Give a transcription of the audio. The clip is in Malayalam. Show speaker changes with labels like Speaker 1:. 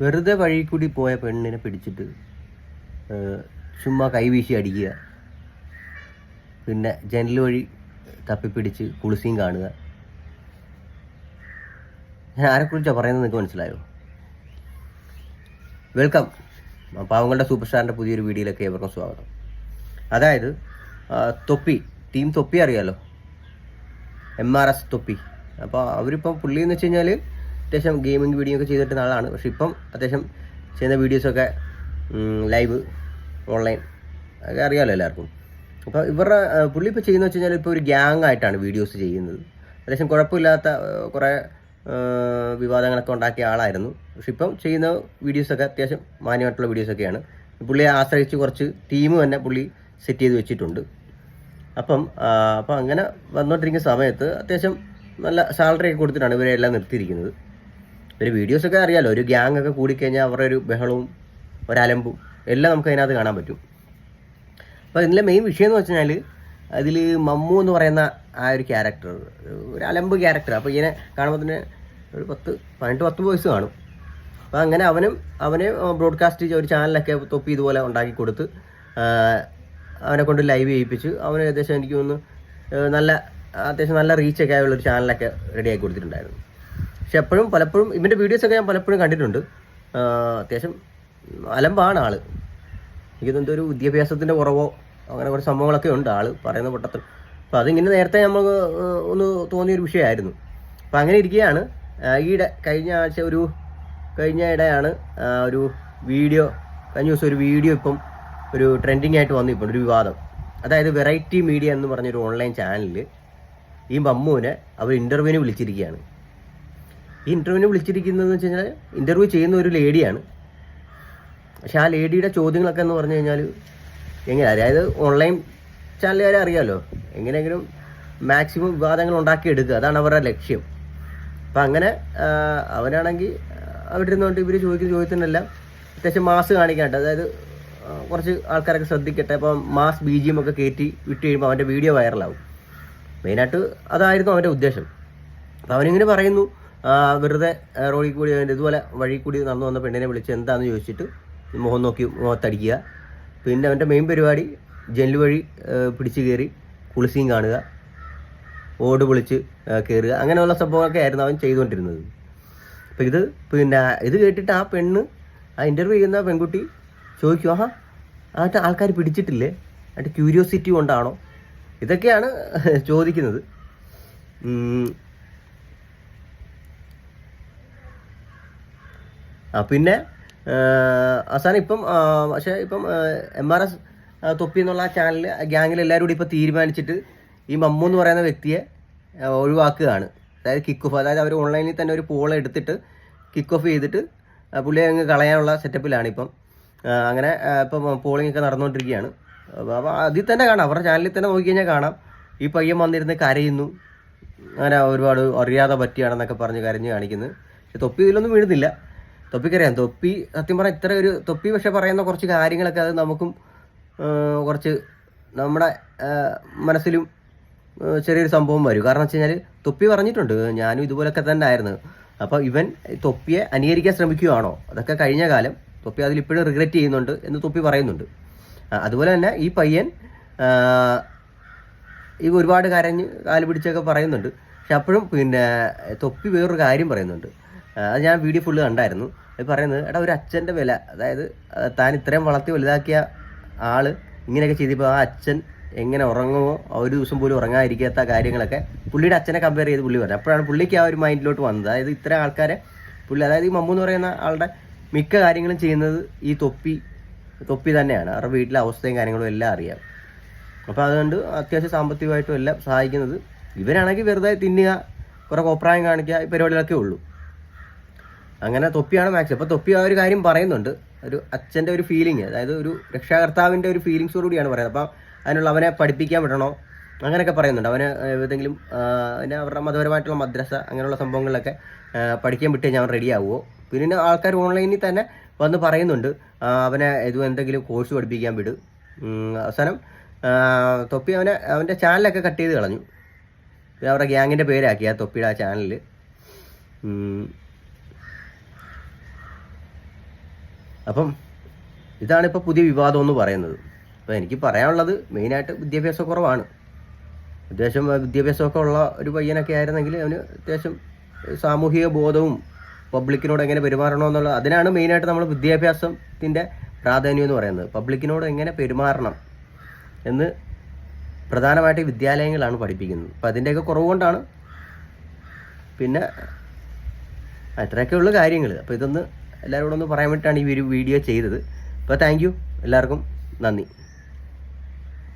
Speaker 1: വെറുതെ വഴി കൂടി പോയ പെണ്ണിനെ പിടിച്ചിട്ട് ചുമ്മാ കൈവീശി അടിക്കുക. പിന്നെ ജനൽ വഴി തപ്പിപ്പിടിച്ച് കുളിസിയും കാണുക. ഞാൻ ആരെക്കുറിച്ചാണ് പറയുന്നത് നിങ്ങൾക്ക് മനസ്സിലായോ? വെൽക്കം. പാവങ്ങളുടെ സൂപ്പർ സ്റ്റാറിന്റെ പുതിയൊരു വീഡിയോയിലേക്ക് ഏവർക്കും സ്വാഗതം. അതായത് തൊപ്പി ടീം തൊപ്പി അറിയാലോ? എം ആർ എസ് തൊപ്പി. അപ്പോൾ അവരിപ്പോൾ പുള്ളി എന്ന് വെച്ച് കഴിഞ്ഞാൽ അത്യാവശ്യം ഗെയിമിംഗ് വീഡിയോ ഒക്കെ ചെയ്തിട്ട് നാളാണ് പക്ഷെ ഇപ്പം അത്യാവശ്യം ചെയ്യുന്ന വീഡിയോസൊക്കെ ലൈവ് ഓൺലൈൻ ഒക്കെ അറിയാമല്ലോ എല്ലാവർക്കും. അപ്പോൾ ഇവരുടെ പുള്ളി ഇപ്പോൾ ചെയ്യുന്നത് വെച്ച് കഴിഞ്ഞാൽ ഇപ്പോൾ ഒരു ഗ്യാങ് ആയിട്ടാണ് വീഡിയോസ് ചെയ്യുന്നത്. അത്യാവശ്യം കുഴപ്പമില്ലാത്ത കുറേ വിവാദങ്ങളൊക്കെ ഉണ്ടാക്കിയ ആളായിരുന്നു. പക്ഷെ ഇപ്പം ചെയ്യുന്ന വീഡിയോസൊക്കെ അത്യാവശ്യം മാന്യമായിട്ടുള്ള വീഡിയോസൊക്കെയാണ് പുള്ളിയെ ആശ്രയിച്ച് കുറച്ച് ടീം തന്നെ പുള്ളി സെറ്റ് ചെയ്ത് വെച്ചിട്ടുണ്ട്. അപ്പം അപ്പം അങ്ങനെ വന്നുകൊണ്ടിരിക്കുന്ന സമയത്ത് അത്യാവശ്യം നല്ല സാലറി ഒക്കെ കൊടുത്തിട്ടാണ് ഇവരെല്ലാം നിർത്തിയിരിക്കുന്നത്. ഇവർ വീഡിയോസൊക്കെ അറിയാലോ ഒരു ഗ്യാങ് ഒക്കെ കൂടിക്കഴിഞ്ഞാൽ അവരുടെ ഒരു ബഹളവും ഒരലമ്പും എല്ലാം നമുക്ക് അതിനകത്ത് കാണാൻ പറ്റും. അപ്പോൾ ഇതിലെ മെയിൻ വിഷയം എന്ന് വെച്ചാൽ അതിൽ മമ്മു എന്ന് പറയുന്ന ആ ഒരു ക്യാരക്ടർ ഒരു അലമ്പ് ക്യാരക്ടർ അപ്പോൾ ഇങ്ങനെ കാണുമ്പോൾ തന്നെ ഒരു പത്ത് പതിനെട്ട് പത്ത് വയസ്സ് കാണും. അപ്പോൾ അങ്ങനെ അവനും അവനെ ബ്രോഡ്കാസ്റ്റ് ഒരു ചാനലൊക്കെ തൊപ്പി ഇതുപോലെ ഉണ്ടാക്കി കൊടുത്ത് അവനെ കൊണ്ട് ലൈവ് ചെയ്യിപ്പിച്ച് അവന് ഏകദേശം എനിക്ക് തോന്നുന്നു നല്ല അത്യാവശ്യം നല്ല റീച്ചൊക്കെ ആയുള്ളൊരു ചാനലൊക്കെ റെഡിയാക്കി കൊടുത്തിട്ടുണ്ടായിരുന്നു. പക്ഷെ എപ്പോഴും പലപ്പോഴും ഇവന്റെ വീഡിയോസൊക്കെ ഞാൻ പലപ്പോഴും കണ്ടിട്ടുണ്ട്. അത്യാവശ്യം അലമ്പാണ് ആൾ. എനിക്കിതെന്തോ ഒരു വിദ്യാഭ്യാസത്തിന്റെ കുറവോ അങ്ങനെ കുറച്ച് സംഭവങ്ങളൊക്കെ ഉണ്ട് ആൾ പറയുന്ന പൊട്ടത്തിൽ അപ്പോൾ അതിങ്ങനെ നേരത്തെ നമുക്ക് ഒന്ന് തോന്നിയൊരു വിഷയമായിരുന്നു. അപ്പോൾ അങ്ങനെ ഇരിക്കുകയാണ്. ഈയിടെ കഴിഞ്ഞ ആഴ്ച ഒരു കഴിഞ്ഞ ഇടയാണ് ഒരു വീഡിയോ കഴിഞ്ഞ ദിവസം ഒരു വീഡിയോ ഇപ്പം ഒരു ട്രെൻഡിങ് ആയിട്ട് വന്നു ഇപ്പോൾ ഒരു വിവാദം. അതായത് വെറൈറ്റി മീഡിയ എന്ന് പറഞ്ഞൊരു ഓൺലൈൻ ചാനലിൽ ഈ മമ്മുവിനെ അവർ ഇന്റർവ്യൂവിന് വിളിച്ചിരിക്കുകയാണ്. ഈ ഇന്റർവ്യൂവിന് വിളിച്ചിരിക്കുന്നതെന്ന് വെച്ച് കഴിഞ്ഞാൽ ഇന്റർവ്യൂ ചെയ്യുന്ന ഒരു ലേഡിയാണ്. പക്ഷേ ആ ലേഡിയുടെ ചോദ്യങ്ങളൊക്കെ എന്ന് പറഞ്ഞു കഴിഞ്ഞാൽ എങ്ങനെ അതായത് ഓൺലൈൻ ചാനലുകാരെ അറിയാമല്ലോ എങ്ങനെയെങ്കിലും മാക്സിമം വിവാദങ്ങൾ ഉണ്ടാക്കിയെടുക്കുക. അതാണ് അവരുടെ ലക്ഷ്യം. അപ്പം അങ്ങനെ അവനാണെങ്കിൽ അവിടെ ഇരുന്നുകൊണ്ട് ഇവർ ചോദിക്കുന്ന ചോദ്യത്തിനെല്ലാം അത്യാവശ്യം മാസ് കാണിക്കാണ്ട് അതായത് കുറച്ച് ആൾക്കാരൊക്കെ ശ്രദ്ധിക്കട്ടെ. അപ്പം മാസ് ബി ജി എം ഒക്കെ കയറ്റി വിട്ട് കഴിയുമ്പോൾ അവന്റെ വീഡിയോ വൈറലാവും മെയിനായിട്ട് അതായിരുന്നു അവന്റെ ഉദ്ദേശം. അപ്പം അവനിങ്ങനെ പറയുന്നു വെറുതെ റോഡിൽ കൂടി ഇതുപോലെ വഴി കൂടി നടന്നു വന്ന പെണ്ണിനെ വിളിച്ച് എന്താണെന്ന് ചോദിച്ചിട്ട് മുഖം നോക്കി മുഖത്തടിക്കുക. പിന്നെ അവന്റെ മെയിൻ പരിപാടി ജനൽ വഴി പിടിച്ചു കയറി കുളിസിയും കാണുക ഓട് പൊളിച്ച് കയറുക. അങ്ങനെയുള്ള സംഭവമൊക്കെ ആയിരുന്നു അവൻ ചെയ്തുകൊണ്ടിരുന്നത്. അപ്പം ഇത് പിന്നെ ഇത് കേട്ടിട്ട് ആ പെണ്ണ് ആ ഇന്റർവ്യൂ ചെയ്യുന്ന പെൺകുട്ടി ചോദിക്കും ആഹാ ആയിട്ട് ആൾക്കാർ പിടിച്ചിട്ടില്ലേ? ആയിട്ട് ക്യൂരിയോസിറ്റി കൊണ്ടാണോ? ഇതൊക്കെയാണ് ചോദിക്കുന്നത് ഉം. ആ പിന്നെ അവസാനം ഇപ്പം പക്ഷേ ഇപ്പം എം ആർ എസ് തൊപ്പി എന്നുള്ള ആ ചാനലിൽ ഗ്യാങ്ങിൽ എല്ലാവരും കൂടി ഇപ്പോൾ തീരുമാനിച്ചിട്ട് ഈ മമ്മു എന്ന് പറയുന്ന വ്യക്തിയെ ഒഴിവാക്കുകയാണ്. അതായത് കിക്ക് ഓഫ് അതായത് അവർ ഓൺലൈനിൽ തന്നെ ഒരു പോൾ എടുത്തിട്ട് കിക്ക് ഓഫ് ചെയ്തിട്ട് പുള്ളിയെ അങ്ങ് കളയാനുള്ള സെറ്റപ്പിലാണ് ഇപ്പം. അങ്ങനെ ഇപ്പം പോളിംഗ് ഒക്കെ നടന്നുകൊണ്ടിരിക്കുകയാണ്. അപ്പോൾ അതിൽ തന്നെ കാണാം. അവരുടെ ചാനലിൽ തന്നെ നോക്കിക്കഴിഞ്ഞാൽ കാണാം. ഈ പയ്യൻ വന്നിരുന്ന് കരയുന്നു. അങ്ങനെ ഒരുപാട് അറിയാതെ പറ്റിയാണെന്നൊക്കെ പറഞ്ഞ് കരഞ്ഞ് കാണിക്കുന്നത് പക്ഷെ തൊപ്പി ഇതിലൊന്നും വീഴുന്നില്ല. തൊപ്പിക്കറിയാം. തൊപ്പി സത്യം പറഞ്ഞാൽ ഇത്ര ഒരു തൊപ്പി പക്ഷെ പറയുന്ന കുറച്ച് കാര്യങ്ങളൊക്കെ അത് നമുക്കും കുറച്ച് നമ്മുടെ മനസ്സിലും ചെറിയൊരു സംഭവം വരും. കാരണം വെച്ച് കഴിഞ്ഞാൽ തൊപ്പി പറഞ്ഞിട്ടുണ്ട്. ഞാനും ഇതുപോലൊക്കെ തന്നെ ആയിരുന്നു. അപ്പോൾ ഇവൻ തൊപ്പിയെ അനുകരിക്കാൻ ശ്രമിക്കുകയാണോ അതൊക്കെ കഴിഞ്ഞ കാലം തൊപ്പി അതിലിപ്പോഴും റിഗ്രറ്റ് ചെയ്യുന്നുണ്ട് എന്ന് തൊപ്പി പറയുന്നുണ്ട്. അതുപോലെ തന്നെ ഈ പയ്യൻ ഈ ഒരുപാട് കരഞ്ഞ് കാൽ പിടിച്ചൊക്കെ പറയുന്നുണ്ട്. പക്ഷെ അപ്പോഴും പിന്നെ തൊപ്പി വേറൊരു കാര്യം പറയുന്നുണ്ട്. അത് ഞാൻ വീഡിയോ ഫുള്ള് കണ്ടായിരുന്നു. അത് പറയുന്നത് എടാ ഒരു അച്ഛന്റെ വില. അതായത് താൻ ഇത്രയും വളർത്തി വലുതാക്കിയ ആൾ ഇങ്ങനെയൊക്കെ ചെയ്തപ്പോൾ ആ അച്ഛൻ എങ്ങനെ ഉറങ്ങുമോ ഒരു ദിവസം പോലും ഉറങ്ങാതിരിക്കാത്ത കാര്യങ്ങളൊക്കെ പുള്ളിയുടെ അച്ഛനെ കമ്പയർ ചെയ്ത് പുള്ളി പറഞ്ഞു അപ്പോഴാണ് പുള്ളിക്ക് ആ ഒരു മൈൻഡിലോട്ട് വന്നത്. അതായത് ഇത്ര ആൾക്കാരെ പുള്ളി അതായത് ഈ മമ്മു എന്ന് പറയുന്ന ആളുടെ മിക്ക കാര്യങ്ങളും ചെയ്യുന്നത് ഈ തൊപ്പി തൊപ്പി തന്നെയാണ്. അവരുടെ വീട്ടിലെ അവസ്ഥയും കാര്യങ്ങളും എല്ലാം അറിയാം. അപ്പോൾ അതുകൊണ്ട് അത്യാവശ്യം സാമ്പത്തികമായിട്ടും എല്ലാം സഹായിക്കുന്നത് ഇവരാണെങ്കിൽ വെറുതെ തിന്നുക കുറേ കോപ്രായം കാണിക്കുക ഈ പരിപാടികളൊക്കെ ഉള്ളൂ. അങ്ങനെ തൊപ്പിയാണ് മാക്സ്. അപ്പോൾ തൊപ്പി ആ ഒരു കാര്യം പറയുന്നുണ്ട്. ഒരു അച്ഛന്റെ ഒരു ഫീലിംഗ് അതായത് ഒരു രക്ഷാകർത്താവിന്റെ ഒരു ഫീലിങ്സോട് കൂടിയാണ് പറയുന്നത്. അപ്പോൾ അതിനുള്ള അവനെ പഠിപ്പിക്കാൻ വിടണോ? അങ്ങനെയൊക്കെ പറയുന്നുണ്ട്. അവന് ഏതെങ്കിലും പിന്നെ അവരുടെ മതപരമായിട്ടുള്ള മദ്രസ അങ്ങനെയുള്ള സംഭവങ്ങളിലൊക്കെ പഠിക്കാൻ വിട്ട് കഴിഞ്ഞാൽ അവൻ റെഡി ആവുമോ പിന്നെ ആൾക്കാർ ഓൺലൈനിൽ തന്നെ വന്ന് പറയുന്നുണ്ട്. അവനെ ഇത് എന്തെങ്കിലും കോഴ്സ് പഠിപ്പിക്കാൻ വിട്. അവസാനം തൊപ്പി അവനെ അവന്റെ ചാനലൊക്കെ കട്ട് ചെയ്ത് കളഞ്ഞു. അവരുടെ ഗ്യാങ്ങിന്റെ പേരാക്കി ആ തൊപ്പിയുടെ ആ ചാനലിൽ അപ്പം ഇതാണ് ഇപ്പോൾ പുതിയ വിവാദം എന്ന് പറയുന്നത്. അപ്പോൾ എനിക്ക് പറയാനുള്ളത് മെയിനായിട്ട് വിദ്യാഭ്യാസ കുറവാണ്. അത്യാവശ്യം വിദ്യാഭ്യാസമൊക്കെ ഉള്ള ഒരു പയ്യനൊക്കെ ആയിരുന്നെങ്കിൽ അവന് അത്യാവശ്യം സാമൂഹിക ബോധവും പബ്ലിക്കിനോട് എങ്ങനെ പെരുമാറണമെന്നുള്ള അതിനാണ് മെയിനായിട്ട് നമ്മൾ വിദ്യാഭ്യാസത്തിന്റെ പ്രാധാന്യം എന്ന് പറയുന്നത്. പബ്ലിക്കിനോട് എങ്ങനെ പെരുമാറണം എന്ന് പ്രധാനമായിട്ട് വിദ്യാലയങ്ങളാണ് പഠിപ്പിക്കുന്നത്. അപ്പം അതിന്റെയൊക്കെ കുറവ് കൊണ്ടാണ് പിന്നെ അത്രയൊക്കെ ഉള്ള കാര്യങ്ങൾ അപ്പോൾ ഇതൊന്ന് എല്ലാവരോടും പറയാൻ വേണ്ടിയിട്ടാണ് ഈ ഒരു വീഡിയോ ചെയ്തത്. അപ്പോൾ താങ്ക് എല്ലാവർക്കും നന്ദി.